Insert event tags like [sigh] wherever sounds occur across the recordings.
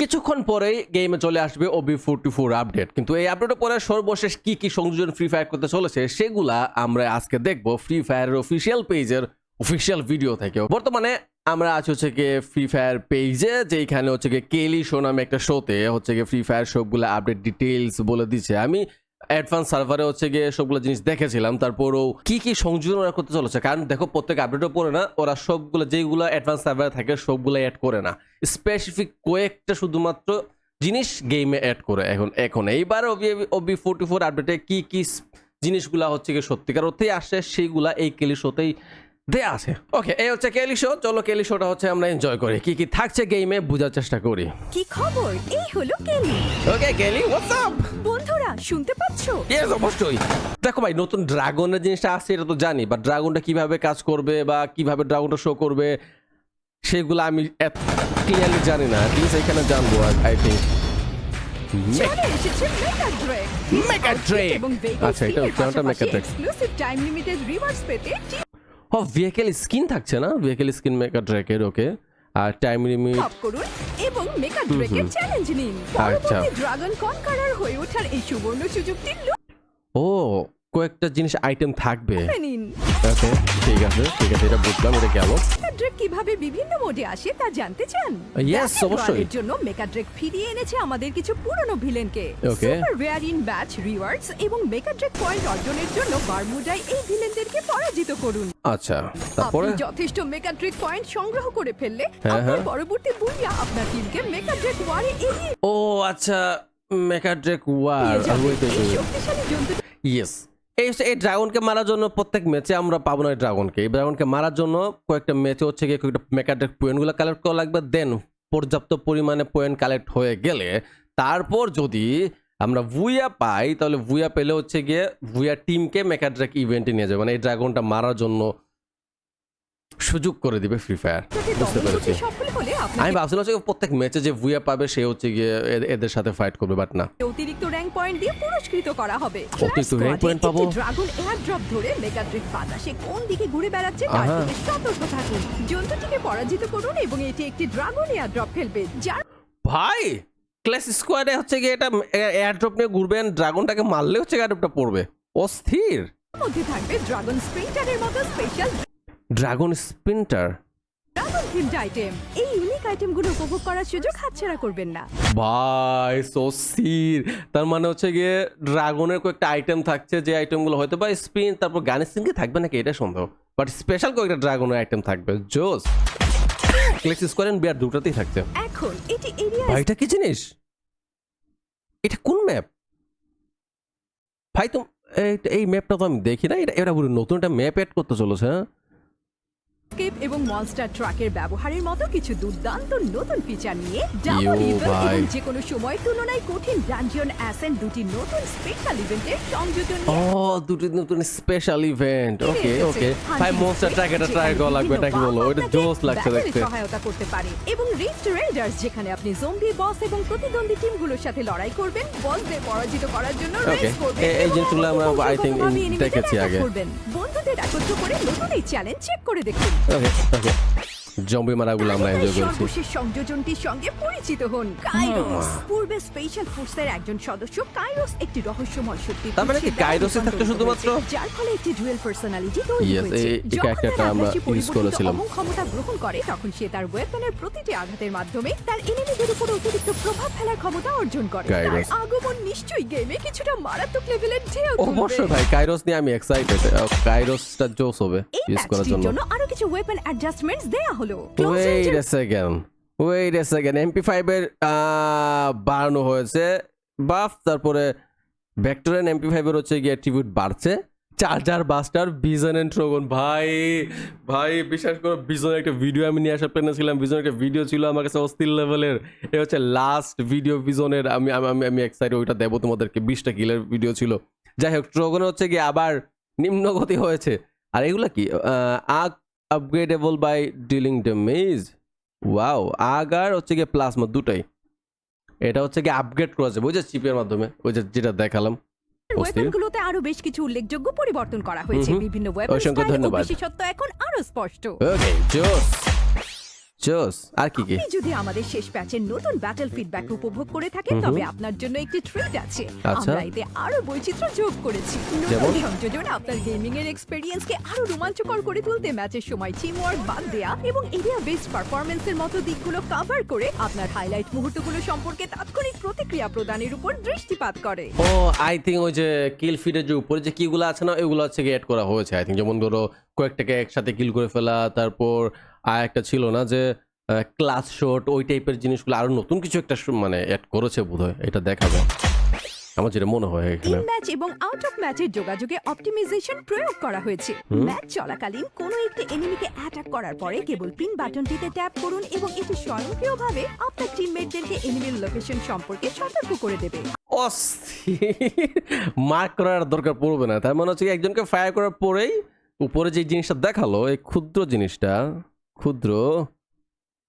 কিছুক্ষণ পরেই গেমে চলে আসবে ওবি ফোরটি ফোর আপডেট কিন্তু এই আপডেটের পরে সর্বশেষ কি কি সংযোজন ফ্রি ফায়ার করতে চলেছে, সেগুলা আমরা আজকে দেখব ফ্রি ফায়ারের অফিসিয়াল পেজের অফিসিয়াল ভিডিও থেকে বর্তমানে আমরা আছি হচ্ছে গিয়ে ফ্রি ফায়ার পেজে যেখানে হচ্ছে গিয়ে কেলি শো নামে একটা শোতে হচ্ছে গিয়ে ফ্রি ফায়ার সবগুলো আপডেট ডিটেলস বলে দিচ্ছে। আমি অ্যাডভান্স সার্ভারে হচ্ছে গিয়ে সবগুলো জিনিস দেখেছিলাম, তারপরও কি কি সংযোজন ওরা করতে চলেছে? কারণ দেখো, প্রত্যেক আপডেটও পড়ে না, ওরা সবগুলো যেগুলো অ্যাডভান্স সার্ভারে থাকে সবগুলো অ্যাড করে না। স্পেসিফিক কয়েকটা শুধুমাত্র জিনিস গেমে অ্যাড করে এখন এখন। এইবার ওবি ফোরটি ফোর আপডেটে কী কী জিনিসগুলো জিনিসগুলা হচ্ছে গিয়ে সত্যিকার অর্থেই আসে, সেইগুলা এই কেলি শোতেই দেয়া আছে। ওকে এই হচ্ছে কেলি শো চলো কেলি শোটা হচ্ছে আমরা এনজয় করি। কি কি থাকছে গেমে বোঝার চেষ্টা করি। কি খবর? এই হলো কেলি ওকে কেলি হোয়াটসঅ্যাপ বন্ধুরা শুনতে পাচ্ছো? ইয়েস অবশ্যই। দেখো ভাই নতুন ড্রাগনের জিনিসটা আসছে এটা তো জানি বা ড্রাগনটা কীভাবে কাজ করবে বা কীভাবে ড্রাগনটা শো করবে সেগুলো আমি এত ক্লিয়ারলি জানি না। প্লিজ এখানে জানব আই থিঙ্ক মেগা ড্রেক আচ্ছা, এটা Mega Drake। Exclusive time limited rewards পেতে ও ভেহিকেল স্কিন থাকছে না? ভেহিকেল স্কিন মেকা ট্র্যাকের ওকে আর টাইম লিমিট টপ করুন এবং মেকার ড্রেকের চ্যালেঞ্জ নিন। আচ্ছা। ড্রাগন কনকারার হয়ে ওঠার এই সুবর্ণ সুযোগটি ও কয়েকটা জিনিস আইটেম থাকবে। নিন। ওকে ঠিক আছে ঠিক আছে এটা বুঝলাম এটা গেল মেগা ড্রেক কীভাবে বিভিন্ন মোডে আসে তা জানতে চান? Yes, দেখেন অবশ্যই। রয়্যালের জন্য মেগা ড্রেক ফিরিয়ে এনেছে আমাদের কিছু পুরনো ভিলেনকে. Super rare in batch rewards এবং মেগা ড্রেক পয়েন্ট অর্জনের জন্য বারমুডায় এই ভিলেনদেরকে পরাজিত করুন। আচ্ছা তারপরে? আপনি যথেষ্ট মেগা ড্রেক পয়েন্ট সংগ্রহ করে ফেললে হ্যাঁ, আপনার হ্যাঁ। পরবর্তী বুলিয়া আপনার টিমকে মেগা ড্রেক ওয়ারে এগিয়ে ও আচ্ছা মেকা ড্রেক ওয়ার এই শক্তিশালী জন্তু ইয়েস এই এই ড্রাগনকে মারার জন্য প্রত্যেক ম্যাচে আমরা পাবো না এই ড্রাগনকে এই ড্রাগনকে মারার জন্য কয়েকটা ম্যাচে হচ্ছে গিয়ে কয়েকটা মেকাডেক পয়েন্টগুলো কালেক্ট করা লাগবে দেন পর্যাপ্ত পরিমাণে পয়েন্ট কালেক্ট হয়ে গেলে তারপর যদি আমরা ভুইয়া পাই, তাহলে ভুইয়া পেলে হচ্ছে গিয়ে ভুইয়া টিমকে মেকাড্রেক ইভেন্টে নিয়ে যাবে। মানে এই ড্রাগনটা মারার জন্য সুযোগ করে দিবে ফ্রি ফায়ার বুঝতে পেরেছি। আমি ভাবছিলাম হচ্ছে প্রত্যেক ম্যাচে যে ভুইয়া পাবে সে হচ্ছে গিয়ে এদের সাথে ফাইট করবে বাট না। অতিরিক্ত র্যাঙ্ক পয়েন্ট দিয়ে পুরস্কৃত করা হবে। অতিরিক্ত rank point পাবো? ড্রাগন এয়ার ড্রপ ধরে মেগা ড্রেক বাতাসে কোন দিকে ঘুরে বেড়াচ্ছে তার। দিকে সতর্ক থাকুন। জন্তুটিকে পরাজিত করুন এবং এটি একটি ড্রাগন এয়ার ড্রপ ফেলবে যার ভাই ক্লাস স্কোয়াডে হচ্ছে গিয়ে এটা এয়ারড্রপ নিয়ে ঘুরবেন ড্রাগনটাকে মারলে হচ্ছে এয়ারড্রপটা পড়বে। অস্থির। মধ্যে থাকবে ড্রাগন স্প্রিন্টারের মতো special dragon sprinter dragon themed item. এই ইউনিক আইটেমগুলো উপভোগ করার সুযোগ হাতছাড়া করবেন না। ভাই সস্থির তার মানে হচ্ছে গিয়ে ড্রাগনের কয়েকটা আইটেম থাকছে যে আইটেমগুলো হয়তো বা স্পিন তারপর গানের সিনকে থাকবে নাকি? এটা সন্দেহ বাট স্পেশাল কয়েকটা ড্রাগনের আইটেম থাকবে। জোস। ক্লেক্স স্কোয়ার এন্ড বিয়ার দুটাতেই থাকছে। এখন এটি এরিয়া ভাই এটা কি জিনিস? এটা কোন ম্যাপ ভাই তো এই- এই ম্যাপটা তো আমি দেখি না এটা এটা পুরো নতুন একটা ম্যাপ অ্যাড করতে চলেছে হ্যাঁ? স্কেপ এবং মনস্টার ট্রাকের ব্যবহারের মতো কিছু দুর্দান্ত নতুন ফিচার নিয়ে ডাবল ইভেন্ট এবং যে কোনো সময়ের তুলনায় কঠিন ডানজিয়ন অ্যাসেন্ট দুটি নতুন স্পেশাল ইভেন্টের সংযোজন ও দুটি নতুন স্পেশাল ইভেন্ট ওকে ওকে ভাই মনস্টার ট্র্যাক এটা ট্রাই করা লাগবে এটা কি বলো। এটা জোস লাগছে দেখতে। সহায়তা করতে পারে। এবং রিফট রেঞ্জার্স যেখানে আপনি জম্বি বস এবং প্রতিদ্বন্দ্বী টিমগুলোর সাথে লড়াই করবেন বসদের পরাজিত করার জন্য রেস করবেন এই জিনিসগুলো আমরা I think দেখেছি আগে। বন্ধুদের একত্র করে নতুন এই চ্যালেঞ্জ চেক করে দেখুন। ওকে ওকে জম্বি মারাগুলো আমরা এনজয় করেছি। সর্বশেষ সংযোজনটির সঙ্গে পরিচিত হন। কাইরোস। পূর্বে স্পেশাল ফোর্সের একজন সদস্য কাইরোস একটি রহস্যময় শক্তি তার মানে কি কাইরোসে থাকতো শুধুমাত্র? যার ফলে একটি ডুয়েল পার্সোনালিটি তৈরি হয়েছে। এই- তার আমরা পরিবর্তিত করেছিলাম। ক্ষমতা গ্রহণ করে তখন সে তার ওয়েপনের প্রতিটি আঘাতের মাধ্যমে তার এনিমিদের উপর অতিরিক্ত প্রভাব ফেলার ক্ষমতা অর্জন করে। তার আগমন নিশ্চয়ই গেমে কিছুটা মারাত্মক লেভেলের ঢেউ অবশ্যই ভাই কাইরোস নিয়ে আমি এক্সাইটেড কাইরোসটা জোস হবে ইউজ করার জন্য। জন্য আরও কিছু ওয়েপন অ্যাডজাস্টমেন্টস দেয়া হলো। Close ওয়েট range-এর সেকেন্ড ওয়েট এ সেকেন্ড এমপি ফাইভের বাড়ানো হয়েছে বাফ তারপরে ভেক্টরেন এমপি ফাইভের হচ্ছে গিয়ে অ্যাট্রিবিউট বাড়ছে। চার্জার বাস্টার বিজন এন্ড ট্রোগন ভাই ভাই বিশ্বাস করো বিজন একটা ভিডিও আমি নিয়ে আসার প্ল্যানে ছিলাম। বিজন একটা ভিডিও ছিল আমার কাছে অস্থির লেভেলের এ হচ্ছে লাস্ট ভিডিও ভিজনের আমি আমি আমি- আমি এক্সাইটেড ওইটা দেবো তোমাদেরকে। বিশটা কিলের ভিডিও ছিল। যাই হোক ট্রোগন হচ্ছে গিয়ে আবার নিম্নগতি হয়েছে। আর এগুলা কি? আগ upgradeable by dealing damage wow আগ আর হচ্ছে গিয়ে প্লাজমা দুটাই। এটা হচ্ছে গিয়ে আপগ্রেড করা যাবে। ওই যে চিপের মাধ্যমে ওই যে যেটা দেখালাম ওয়েপনগুলোতে আরও বেশ কিছু উল্লেখযোগ্য পরিবর্তন করা হয়েছে। বিভিন্ন ওয়েপন স্টাইল ও। বিশেষত্ব এখন আরও স্পষ্ট। ওকে জোস। জোস আর কি কি আপনি যদি আমাদের শেষ প্যাচের নতুন ব্যাটল ফিডব্যাক উপভোগ করে থাকেন। তবে আপনার জন্য একটি ট্রিট আছে আচ্ছা। আমরা এতে আরও বৈচিত্র্য যোগ করেছি যেমন? নতুন সংযোজন আপনার গেমিং এর এক্সপেরিয়েন্সকে আরও রোমাঞ্চকর করে তুলতে ম্যাচের সময় টিম ওয়ার্ক বাদ দেয়া এবং এরিয়া বেসড পারফরম্যান্সের মতো দিকগুলো কভার করে আপনার হাইলাইট মুহূর্তগুলো সম্পর্কে তাৎক্ষণিক প্রতিক্রিয়া প্রদানের উপর দৃষ্টিপাত করে ও আই থিঙ্ক ওই যে কিল ফিডের যে উপরে যে কিগুলো আছে না ওইগুলো হচ্ছে অ্যাড করা হয়েছে আই থিঙ্ক যেমন ধরো কয়েকটাকে একসাথে কিল করে ফেলা তারপর আর একটা ছিল না যে ক্লাস শট ওই টাইপের জিনিসগুলো আরও নতুন কিছু একটা মানে অ্যাড করেছে বোধহয় এটা দেখাবে আমার যেটা মনে হয় এখানে। ম্যাচ এবং আউট অফ ম্যাচের যোগাযোগে অপটিমাইজেশন প্রয়োগ করা হয়েছে। ম্যাচ চলাকালীন কোনো একটি এনিমিকে অ্যাটাক করার পরে কেবল পিন বাটনটিতে ট্যাপ করুন এবং এটি স্বয়ংক্রিয়ভাবে আপনার টিমমেটদেরকে এনিমির লোকেশন সম্পর্কে সতর্ক করে দেবে। মার্ক করার দরকার পড়বে না। তার মানে হচ্ছে একজনকে ফায়ার করার পরেই উপরে যে জিনিসটা দেখাল এই ক্ষুদ্র জিনিসটা ক্ষুদ্র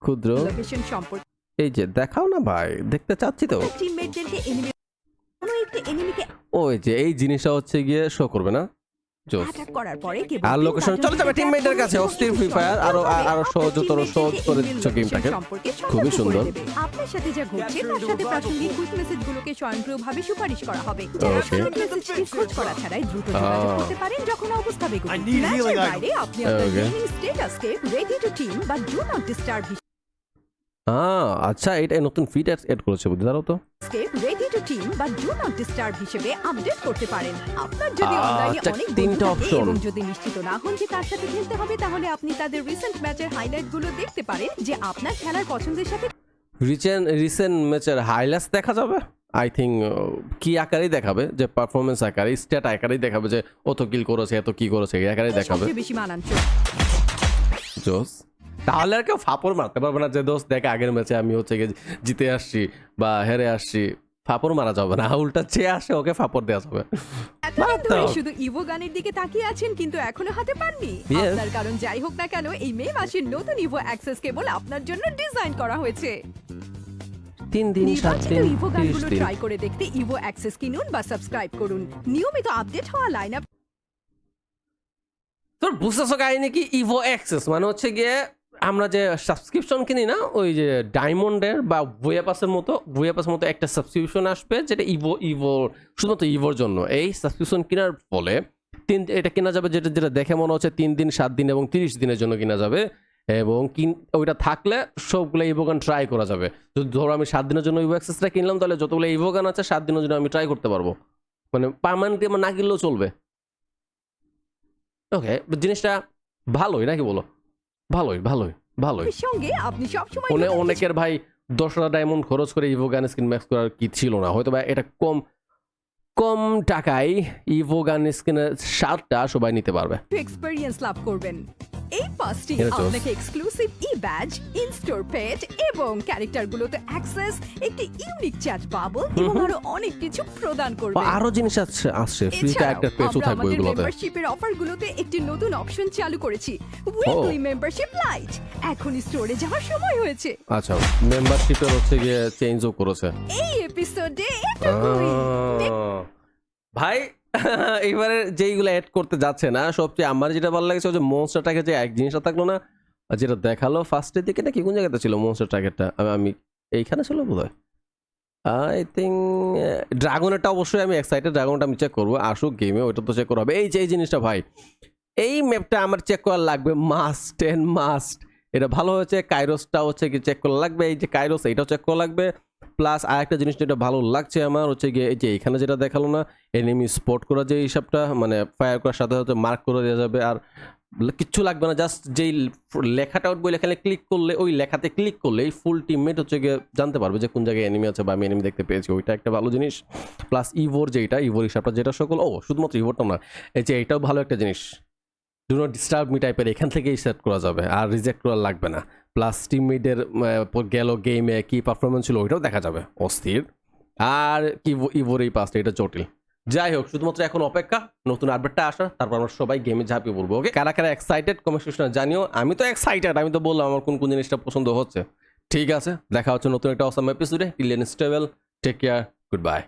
ক্ষুদ্র। লোকেশন সম্পর্কে এই যে দেখাও না ভাই দেখতে চাচ্ছি তো। টিমমেটদেরকে এনিমি কোনো একটি এনিমিকে ওই যে এই জিনিসটা হচ্ছে গিয়ে শো করবে না? অ্যাটাক করার পরে কেবল আর লোকেশন চলে যাবে টিমমেটদের কাছে অস্থির ফ্রি ফায়ার আরও আরও সহজতর সহজ করে দিচ্ছ গেমটাকে খুবই সুন্দর। আপনার সাথে যা ঘটছে তার সাথে প্রাসঙ্গিক কুইক মেসেজগুলোকে স্বয়ংক্রিয়ভাবে সুপারিশ করা হবে। যারা Okay. মেসেজটি খোঁজ করা ছাড়াই দ্রুত যোগাযোগ. করতে পারেন যখন অবস্থা বেগুন ম্যাচের বাইরে আপনি আপনার গেমিং স্ট্যাটাসকে রেডি টু টিম বা ডু নট ডিস্টার্ব আচ্ছা এটা নতুন ফিড এড করেছে বুঝতে পারো তো? হিসেবে রেডি টু টিম বা ডু নট ডিস্টার্ব হিসেবে আপডেট করতে পারেন। আপনার যদি অনলাইনে আচ্ছা, অনেক তিনটা option। এবং যদি নিশ্চিত না হন যে তার সাথে খেলতে হবে তাহলে আপনি তাদের রিসেন্ট ম্যাচের হাইলাইটগুলো দেখতে পারেন যে আপনার খেলার পছন্দের সাথে রিচেন রিসেন্ট ম্যাচের হাইলাইটস দেখা যাবে? আই থিঙ্ক কি আকারেই দেখাবে? যে পারফরমেন্স আকারে স্ট্যাট আকারেই দেখাবে যে অত কিল করেছে এত কি করেছে এই আকারেই দেখাবে। সবচেয়ে বেশি মানানসই। জোস তাহলে আর কেউ ফাপড় মারতে পারবে না যে দোস্ত দেখ আগের ম্যাচে আমি হচ্ছে গিয়ে জিতে আসছি বা হেরে আসছি ফাপড় মারা যাবে না উল্টা চেয়ে আসে ওকে ফাপড় দেওয়া যাবে। এতদিন ধরে শুধু ইভো গানের দিকে তাকিয়ে আছেন কিন্তু এখনও হাতে পাননি। আপনার কারণ যাই হোক না কেন এই মে মাসের নতুন ইভো অ্যাক্সেস কেবল আপনার জন্য ডিজাইন করা হয়েছে। তিন দিন সাত দিন ইভো গানগুলো ট্রাই করে দেখতে ইভো অ্যাক্সেস কিনুন বা সাবস্ক্রাইব করুন। নিয়মিত আপডেট হওয়া লাইন আপ তোর বুঝতেছো কাহিনী কি? ইভো অ্যাক্সেস মানে হচ্ছে গিয়ে আমরা যে সাবস্ক্রিপশন কিনি না, ওই যে ডায়মন্ডের বা ভুয়া পাসের মতো ভুয়া পাসের মতো একটা সাবস্ক্রিপশন আসবে যেটা ইভো ইভো শুধুমাত্র ইভোর জন্য। এই সাবস্ক্রিপশন কেনার ফলে তিন, এটা কেনা যাবে যেটা যেটা দেখে মনে হচ্ছে তিন দিন, সাত দিন এবং তিরিশ দিনের জন্য কেনা যাবে এবং কিন, ওইটা থাকলে সবগুলো ইভোগান ট্রাই করা যাবে। যদি ধরো আমি সাত দিনের জন্য ইভো অ্যাক্সেসটা কিনলাম, তাহলে যতগুলো ইভোগান আছে, সাত দিনের জন্য আমি ট্রাই করতে পারব। মানে পার্মানেন্টলি আমার না কিনলেও চলবে। ওকে জিনিসটা ভালোই, নাকি বলো? ভালোই ভালোই ভালোই। সঙ্গে আপনি সব সময় অনেকের ভাই দশ হাজার ডায়মন্ড খরচ করে ইভো গান স্কিন ম্যাক্স করার কি ছিল না। হয়তো ভাই এটা কম কম টাকায় ইভো গান স্কিনের শার্টটা সবাই নিতে পারবে। এক্সপেরিয়েন্স লাভ করবেন। এই পাঁচটি আপনাকে exclusive E badge in store pet এবং ক্যারেক্টারগুলোতে অ্যাক্সেস একটি ইউনিক চ্যাট বাবল এবং আরও অনেক কিছু প্রদান করবে। আরও জিনিস আছে আসছে ফ্রি ক্যারেক্টার পেজও থাকবে ওইগুলোতে। মেম্বারশিপের অফারগুলোতে একটি নতুন অপশন চালু করেছি উইকলি মেম্বারশিপ লাইট এখন স্টোরে যাওয়ার সময় হয়েছে। আচ্ছা মেম্বারশিপের হচ্ছে গিয়ে চেঞ্জও করেছে। এই এপিসোডে এটুকুই। ভাই [laughs] এবারে যেইগুলো অ্যাড করতে যাচ্ছে না, সবচেয়ে আমার যেটা ভালো লাগছে যে মনস্টারটাকে যে এক জিনিসটা থাকল না যেটা দেখাল ফার্স্টের দিকে, নাকি কোন জায়গাতে ছিল মনস্টার টার্গেটটা আমি, এইখানে ছিল বোধ হয় আই থিঙ্ক ড্রাগনেরটা অবশ্যই আমি এক্সাইটেড ড্রাগনটা আমি চেক করব, আসুক গেমে ওইটা তো চেক করা হবে। এই যে, এই জিনিসটা ভাই, এই ম্যাপটা আমার চেক করা লাগবে মাস্ট এন্ড মাস্ট এটা ভালো হয়েছে কাইরোসটা হচ্ছে কি চেক করা লাগবে, এই যে কাইরোস এইটাও চেক করা লাগবে। প্লাস আর একটা জিনিস যেটা ভালো লাগছে আমার হচ্ছে গিয়ে এই যে এখানে যেটা দেখাল না এনিমি স্পট করা যে হিসাবটা মানে ফায়ার করার সাথে সাথে মার্ক করে দেওয়া যাবে আর কিচ্ছু লাগবে না জাস্ট যেই লেখাটা উঠবে লেখালে ক্লিক করলে, ওই লেখাতে ক্লিক করলে এই ফুল টিমমেট হচ্ছে গিয়ে জানতে পারবে যে কোন জায়গায় এনিমি আছে বা আমি এনিমি দেখতে পেয়েছি। ওইটা একটা ভালো জিনিস। প্লাস ইভোর যেটা ইভোর হিসাবটা যেটা সকল, ও শুধুমাত্র ইভোরটা না এই যে এটাও ভালো একটা জিনিস। ডু নট ডিস্টার্ব মি টাইপের এখান থেকেই সেট করা যাবে, আর রিজেক্ট করা লাগবে না। প্লাস টিমমেটের গেল গেমে কি পারফরমেন্স ছিল ওইটাও দেখা যাবে, অস্থির। আর কি ইভোর এই পাসটা এটা জটিল। যাই হোক, শুধুমাত্র এখন অপেক্ষা, নতুন আপডেটটা আসার, তারপর আমরা সবাই গেমে ঝাঁপিয়ে পড়ব ওকে কারা কারা এক্সাইটেড কমেন্ট সেকশনে জানিও। আমি তো এক্সাইটেড আমি তো বললাম আমার কোন কোন জিনিসটা পছন্দ হচ্ছে। ঠিক আছে, দেখা হচ্ছে নতুন একটা অসাম এপিসোডে till then stable take care goodbye